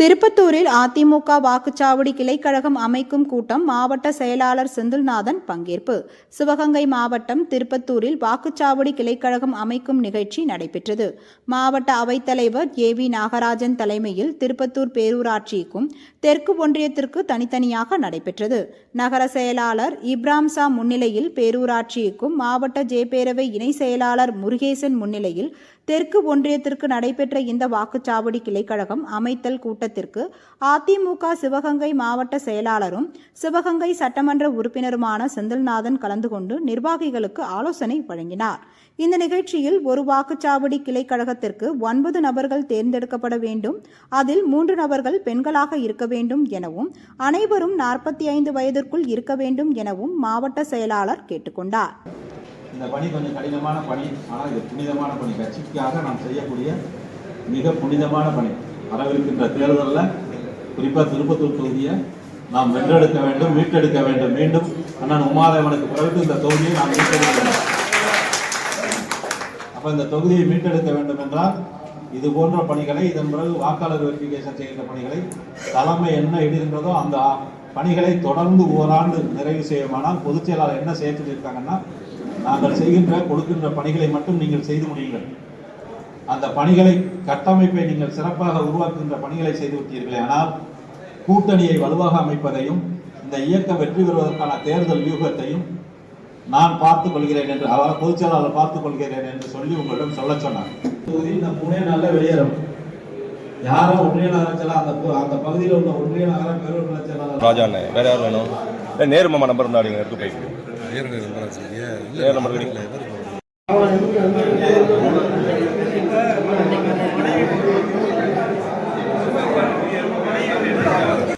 திருப்பத்தூரில் அதிமுக வாக்குச்சாவடி கிளைக்கழகம் அமைக்கும் கூட்டம் மாவட்ட செயலாளர் செந்தில்நாதன் பங்கேற்பு. சிவகங்கை மாவட்டம் திருப்பத்தூரில் வாக்குச்சாவடி கிளைக்கழகம் அமைக்கும் நிகழ்ச்சி நடைபெற்றது. மாவட்ட அவைத்தலைவர் ஏ வி நாகராஜன் தலைமையில் திருப்பத்தூர் பேரூராட்சிக்கும் தெற்கு ஒன்றியத்திற்கு தனித்தனியாக நடைபெற்றது. நகர செயலாளர் இப்ராம்சா முன்னிலையில் பேரூராட்சிக்கும் மாவட்ட ஜேபேரவை இணை செயலாளர் முருகேசன் முன்னிலையில் தெற்கு ஒன்றியத்திற்கு நடைபெற்ற இந்த வாக்குச்சாவடி கிளைக்கழகம் அமைத்தல் கூட்டத்திற்கு அதிமுக சிவகங்கை மாவட்ட செயலாளரும் சிவகங்கை சட்டமன்ற உறுப்பினருமான செந்தில்நாதன் கலந்து கொண்டு நிர்வாகிகளுக்கு ஆலோசனை வழங்கினார். இந்த நிகழ்ச்சியில் ஒரு வாக்குச்சாவடி கிளைக்கழகத்திற்கு ஒன்பது நபர்கள் தேர்ந்தெடுக்கப்பட வேண்டும். அதில் மூன்று நபர்கள் பெண்களாக இருக்க வேண்டும் எனவும் அனைவரும் நாற்பத்தி ஐந்து வயதிற்குள் இருக்க வேண்டும் எனவும் மாவட்ட செயலாளர் கேட்டுக்கொண்டார். இந்த பணி கொஞ்சம் கடினமான பணி. ஆனால் இது புனிதமான பணி. கட்சிக்காக நாம் செய்யக்கூடிய மிக புனிதமான பணி. வரவிருக்கின்ற தேர்தலில் குறிப்பாக திருப்பத்தூர் தொகுதியை நாம் வென்றெடுக்க வேண்டும் மீட்டெடுக்க வேண்டும். மீண்டும் அண்ணன் உமாதேவனுக்கு பிறகு இந்த தொகுதியை நாம் மீட்டெடுக்க வேண்டும். அப்போ இந்த தொகுதியை மீட்டெடுக்க வேண்டும் என்றால் இது போன்ற பணிகளை இதன் பிறகு வாக்காளர் வெரிஃபிகேஷன் செய்கின்ற பணிகளை தலைமை என்ன இடுகின்றதோ அந்த பணிகளை தொடர்ந்து ஓராண்டு நிறைவு செய்யுமானால் பொதுச் செயலாளர் என்ன செய்ய சொல்லியிருக்காங்கன்னா நாங்கள் செய்கின்ற கொடுக்கின்ற பணிகளை மட்டும் நீங்கள் செய்து முடியுங்கள். அந்த பணிகளை கட்டமைப்பை நீங்கள் சிறப்பாக உருவாக்குகின்ற பணிகளை செய்து விட்டீர்களே. ஆனால் கூட்டணியை வலுவாக அமைப்பதையும் இந்த இயக்கம் வெற்றி பெறுவதற்கான தேர்தல் வியூகத்தையும் நான் பார்த்துக் கொள்கிறேன் என்று அவர் பொதுச் செயலாளர் பார்த்துக் கொள்கிறேன் என்று சொல்லி உங்களிடம் சொல்ல சொன்னார். தொகுதி இந்த மூணே நாளில் வெளியேறும். யாரும் ஒன்றிய நகர செயலாளர் அந்த அந்த பகுதியில் உள்ள ஒன்றிய நகர பேரூர் செயலாளர் ராஜா அண்ணே வேற யார் வேணும்? இல்லை நேரு மாமா நம்பர் அடிங்க எடுத்து போய்க்கு நேரு நம்பர் கிடைக்கல